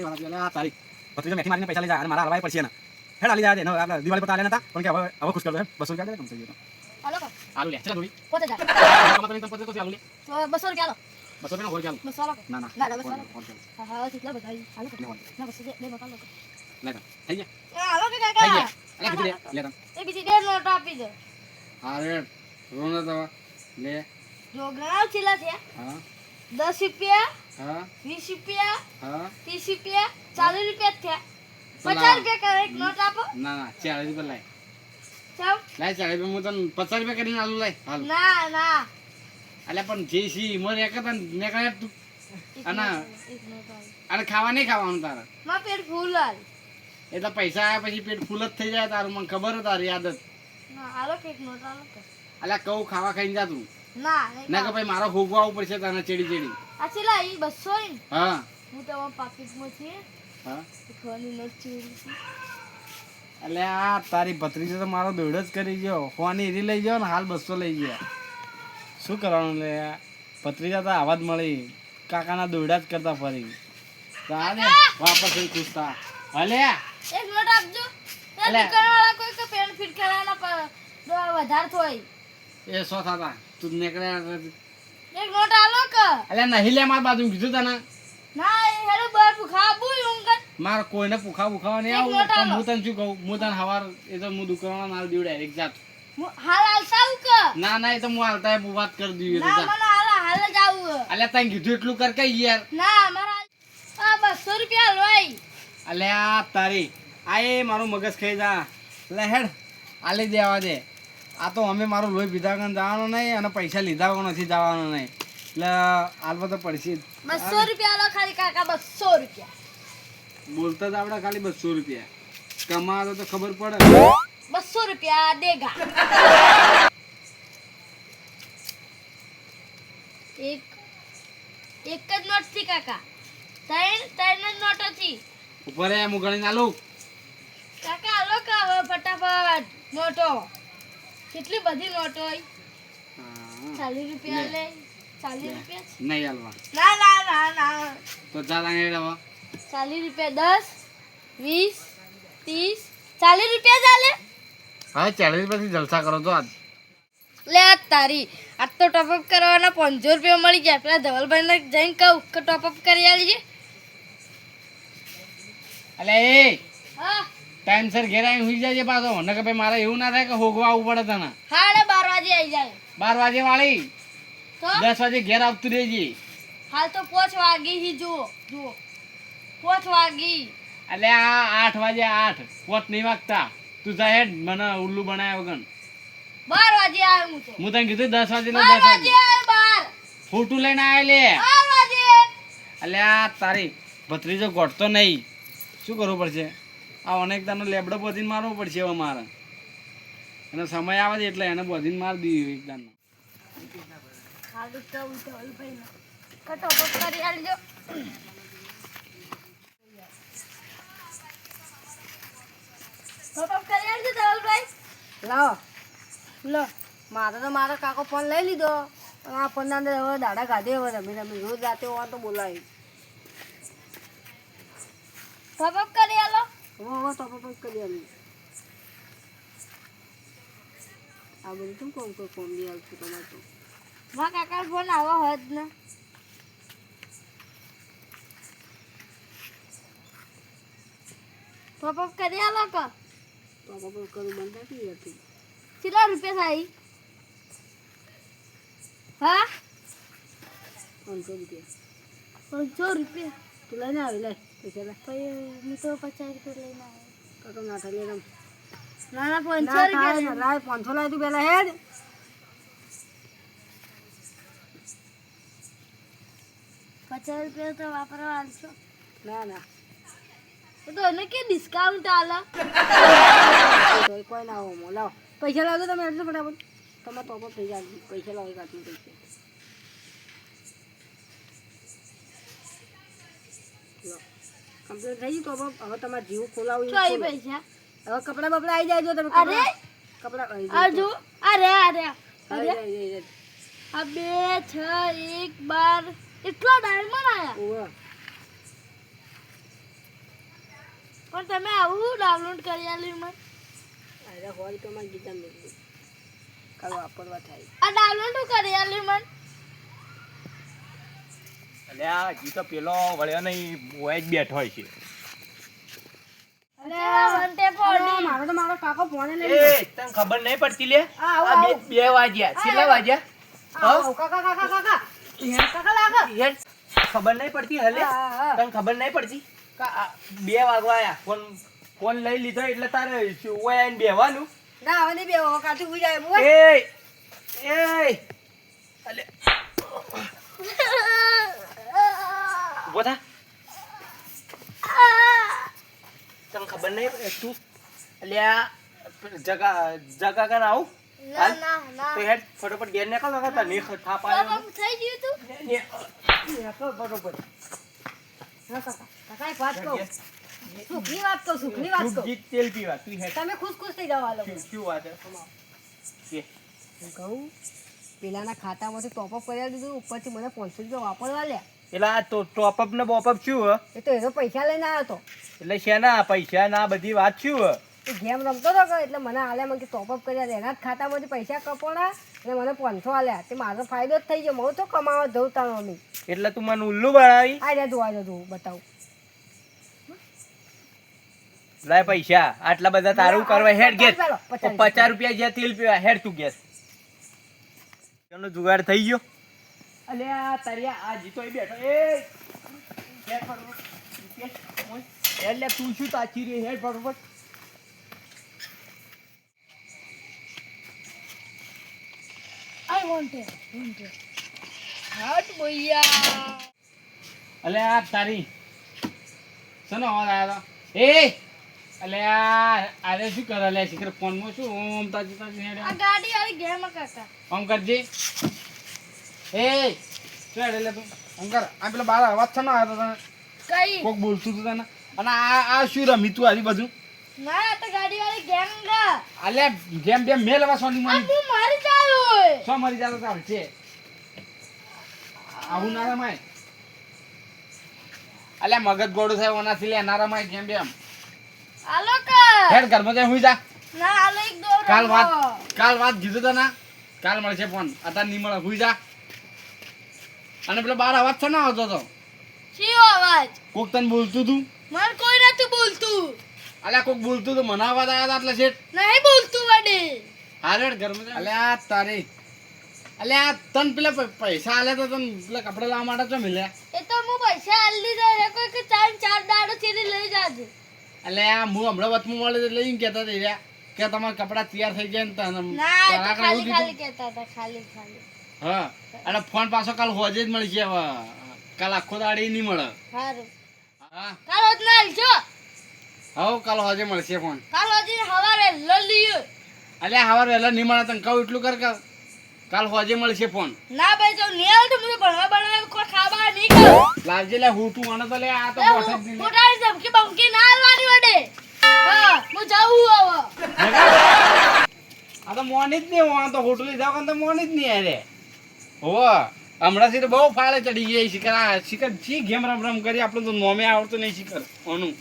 લાગે વાળા પેલા આ તારી ભત્રીજો મેથી મારીને પૈસા લઈ જાય અને મારા હલવાય પડશે ને હેડ આલી જાય દે દિવાળી પર આલે નતા પણ કે હવે હવે ખુશ કરી દો બસો રૂપિયા દે કમ થઈ ગયો હાલો કો. આલુ લે ચલા દોડી પોતે જા કમા તો તો આલુ લે. તો રૂપિયા લો બસો રૂપિયા હોય ચાલુ બસો લો ના ના. ના, ના, બસ હોય, ચાલો. હોય, ચાલુ. હા હા કેટલા બધા આવી. હાલો કો. લે, હોય. ના બસો દે બે બકા લે થઈ ગયા? એ કે કાકા? ગયા. અલે લે લે એ બીજી બે નોટ આપી દો. અરે રોના દવા. લે. જો ઘણા છે હા. દસ રૂપિયા હા? વીસ રૂપિયા? હા? ત્રીસ રૂપિયા? ચાલીસ રૂપિયા થયા. પચાસ રૂપિયા કરો એક નોટ આપો. ના ના ચાલીસ રૂપિયા લાય. લાય ચાલીસ રૂપિયા હું તને પચાસ રૂપિયા કરીને આલું લાય. હાલ. ના ના. અલ્યા પણ જે સી મર એક હતા ને કાંઈ તું. અને. અને ખાવા નહીં ખાવાનું તારે? મારા પેટ ફૂલ હાલ. એટલે પૈસા આવ્યા પછી પેટ ફૂલ જ થઈ જાય તારું મને ખબર તારી આદત. ના હાલો કે નોટ આલો અલ્યા કહું ખાવા ખાઈને જા તું. ના ના કે ભાઈ મારો હોગવા આવવું પડશે તને ચેડી ચેડી. આ લા ઈ 200 હા. હું તો પાકીટમાં છે. હા. ખાવાની નોટ છે. એટલે આ તારી ભત્રીજો તો મારો દોડ જ કરી ગયો. હોવાની એરી લઈ ગયો ને હાલ બસો લઈ ગયા. શું કરવાનું લે? ભત્રીજા તો આવા જ મળી. કાકાના દોડા જ કરતા ફરી. ચાલે વાપસ એ થા. હલે એક નોટ આપજો. અલે. દુકાનવાળા કોઈ કે પેન ફિટ કરવાના દોડ વધારે થોય. એ સો થતા. તું નીકળ્યા એક નોટ આલો કે? નહીં લે માર બાજુ કીધું તને. ના એ બર મારે કોઈને પુખા પૂખા નહીં આવું. પણ હું તને શું કહું? હું તને હવાર એ તો હું દુકાનમાં માલ દીવડે એક જાત. હાલ હાલ સાવ કે? ના ના એ તો હું હાલતા એ વાત કરી દઈએ ના મને હાલ હાલ જ આવું અલ્યા તને કીધું એટલું કર કે યાર. ના મારા આ રૂપિયા હલવાઈ અલ્યા તારી આ એ મારું મગજ ખાઈ જા. લે હેડ આલી દેવા દે. આ તો અમે મારું લોહી પીધા વગર જવાનું નહીં અને પૈસા લીધા વગર નથી જવાનું નહીં. એટલે હાલ તો પડશે. બસો રૂપિયા આલો ખાલી કાકા બસો રૂપિયા. બોલતા જ આવડે ખાલી બસો રૂપિયા. કમાતો તો ખબર પડે. બસો રૂપિયા દેગા. એક એક જ નોટથી કાકા. ત્રણ ત્રણ જ નોટો થી ઉપર એમ હું ગણી કાકા આલો કે ફટાફટ નોટો. કેટલી બધી નોટ હોય? હા, ચાલીસ રૂપિયા લે. ચાલીસ રૂપિયા નહીં હાલવા. ના ના ના ના. તો ચાલીસ રૂપિયા દસ વીસ ત્રીસ. ચાલીસ રૂપિયા ચાલે? હા ચાલીસ જલસા કરો તો આજ. લે આ તારી. આજ તો ટોપઅપ કરવાના પાંચસો રૂપિયા મળી ગયા. પેલા ધવલભાઈને જઈને કહું કે ટોપઅપ કરી આલજે. અલે ટાઈમસર ઘેર આવીને સુઈ જાય પાછો. ને કે ભાઈ મારે એવું ના થાય કે હોગવા આવવું પડે તને. હાડે બાર વાગે આવી જાય. બાર વાગે વાળી. દસ વાગે ઘેર આવતું રહેજે હાલ તો પોચ વાગી હી જુઓ જુઓ. પોચ વાગી. એટલે આ આઠ વાગે આઠ. પોત નહીં વાગતા. તું જા હેડ મને ઉલ્લુ બનાવ્યા વગર. બાર વાગે આવ્યો હું તો. હું તને કીધું દસ વાગે એટલે દસ વાગે વાગે. બાર. ફોટું લઈને આવે લે. બાર વાગે. એટલે આ તારી ભત્રીજો ગોઠતો નહીં. શું કરવું પડશે? આ અનેક તારનો લેબડો બોધીને મારવો પડશે હવે મારે. એનો સમય આવે છે એટલે એને બોધીને મારી દઈએ એક દાનનો તો ધવલભાઈ કે ટોપઅપ કરી આલજો ટોપઅપ કરી આલજો ધવલભાઈ લાવો. લો મારે તો મારો કાકો ફોન લઈ લીધો. પણ આ ફોનના અંદર હવે દાડા ગાધે હવે રમી રમી રોજ રાતે હોવા તો બોલાવી ટોપઅપ કરી હવે તો પણ કરી આવી આ બધું શું કહું કોઈ ફોન બી આવતું તમારે તો મારા કાકા ફોન આવો હોત ને ટોપઅપ કરી આલો કે તો પણ કરું બંધ નથી હતી કેટલા રૂપિયા થાય હા? પાંચસો રૂપિયા પાંચસો રૂપિયા. તું લઈને આવી, લે. પૈસા પછી હું તો પચાસ રૂપિયા લઈને આવ્યો તો ના થાય લે ના ના પાંચસો રૂપિયા લાય પાંચસો લાય તું પેલા હેડ પચાસ રૂપિયા તો વાપરવા આલશો ના ના તો એને કે ડિસ્કાઉન્ટ આલા કોઈ ના આવો મો લાવો પૈસા લાવજો તમે એટલું ફટાફટ તમે તો પણ પૈસા પૈસા લાવો એક હાથમાં પૈસા લો કમ્પ્લીટ થઈ ગયું તો હવે હવે તમારે જીવ ખોલાવું છો. પૈસા હવે કપડા બપડા આવી જાય જો તમે અરે! કપડા જો અરે અરે. આ બે છ એક બાર એટલા ડાયમંડ આયા. પણ તમે આવું ડાઉનલોડ કરી આલી મને. અરે હોય તો મને ગીતા મેળવી કાલ વાપરવા થાય. આ ડાઉનલોડ કરી આલી મને. અલ્યા હજી તો પેલો વળ્યો નહીં ઓય જ બેઠો હોય છે. મારો તો મારો કાકો ફોને લઈ તને ખબર નહીં પડતી લે? આ બે બે વાગ્યા. કેટલા વાગ્યા? કાકા કાકા કાકા કાકા. લાગે? ખબર નહીં પડતી હલે? હા, હા, હા. તને ખબર નહીં પડતી? બે વાગવા આયા. ફોન ફોન લઈ લીધો એટલે તારે ઓય આઈને ના હવે નહીં બેવો કાઠું ઉઈ જાય બોલ એ એ. અલે. ઊભો થા તને ખબર નહીં તું અલ્યા જગા જગા કન આવું તો હેડ ફટોફટ ઘેર નીકળ નકર તને થાપ બાબા આવ્યો થઈ ગયું તું નીકળ હા, કાકા વાત કહો સુખની વાત કહો સુખની વાત કહો જીત તેલ પીવા તું હેડ તમે ખુશ ખુશ થઈ જાવ આલો શું વાત છે કે હું કહું પેલાના ખાતામાંથી ટોપ અપ કરી દીધું ઉપરથી મને પાંચસો રૂપિયા વાપરવા લ્યા પેલા આ તો ટોપઅપ ને બોપઅપ શું હ? એ તો એનો પૈસા લઈને આવ્યો હતો એટલે શેના? પૈસા ના બધી વાત શું હે? ગેમ રમતો હતો એટલે મને આલે મને ટોપઅપ કર્યા એના જ ખાતામાંથી પૈસા કપોણા અને મને પાંચસો આલ્યા. તે મારો ફાયદો જ થઈ ગયો. હું તો કમાવા જવું તારો અમે એટલે તું મને ઉલ્લુ બનાવી આ રહ્યા જોવા જતું બતાવું. લાય પૈસા. આટલા બધા તારું કરવા હેડ ગેસ પચાસ રૂપિયા જ્યાં તેલ પીવા હેડ તું ગેસ જુગાડ થઈ ગયો. અલે આ તરિયા આ જીતો અહીં બેઠો. એ! હેડ ફટોફટ. ઓય, તું શું તાચી રહી હેડ ફટોફટ. I want it want it હાટ બોયા અલે આ તારી. સનો અવાજ આવ્યો હતો એ! અલે આ આરે શું કરે? લે શીખર ફોનમાં શું? ઓમ તાજી તાજી હેડ. આ ગાડી વાળી ગેમ કાકા ઓમ કરજે. એ શું લે તું? આમ આ પેલા બાર અવાજ છે ને આવ્યો તને કઈ? કોક બોલતું તું તને? અને આ આ શું રમી તું આરી બધું ના તો ગાડી વાળી ગેમ ગા. અલે જેમ બેમ મેલ સોની તું મારી સો ચાલ છે. આવું ના રમાય. અલે મગજ ગોડું થાય ઓનાથી લે ના રમાય જેમ બેમ આલો કા હેડ ઘરમાં જઈ હુઈ જા. ના હાલો એક દોર કાલ વાત કાલ વાત કીધું તને ના. કાલ મળશે ફોન અત્યારે નહીં મળે હુઈ જા. અને પેલો બાર અવાજ છે ને આવતો તો. શિયો અવાજ? કોક તને બોલતું તું? મને કોઈ નતું બોલતું. અલ્યા કોક બોલતું તો મને અવાજ આવ્યા એટલે શેઠ. નહીં બોલતું વડે. હારે ઘરમાં અલ્યા તારી. અલ્યા તન પેલા પૈસા આલે તો તને પેલા કપડા લાવવા માટે ચો મિલ્યા એ તો હું પૈસા આલી દીધા એ કોઈ કે ચાર ચાર દાડો ચીરી લઈ જાજે. અલ્યા હું હમણાં વચમાં મળે લઈને કહેતા હતા રહ્યા કે તમારા કપડા તૈયાર થઈ ગયા ને તને. ના તો ખાલી ખાલી? કહેતા હતા ખાલી ખાલી. હા. અને ફોન પાછો કાલ હોજે જ મળશે હવે. કાલ આખો દાડે નહીં મળે. સારું હા. કાલ ના હવ કાલ હોજે મળશે ફોન. કાલ હોજે હવારે લલ્યું અલ્યા હવાર વહેલા નહીં મળે તને કહું એટલું કર કાલ હોજે મળશે ફોન. ના ભાઈ તો નહીં આવે તો મને ભણવા ભણવા કોઈ ખાવા નહીં ખાવ લાવજે લે હું તું આને તો લે આ તો બોસ જ નહીં. મોટાની ધમકી બમકી ના આલવાની વડે? હા હું જાઉં હવે. આ તો મોની જ નહીં હું આ તો હોટલી જાવ તો મોની જ નહીં અરે હો હમણાંથી તો બહુ ફાળે ચડી ગયા શિખર આ શિખર જી ગેમ રમ રમ કરી? આપણે તો નોમે આવડતું નહીં શિખર. ઓનું.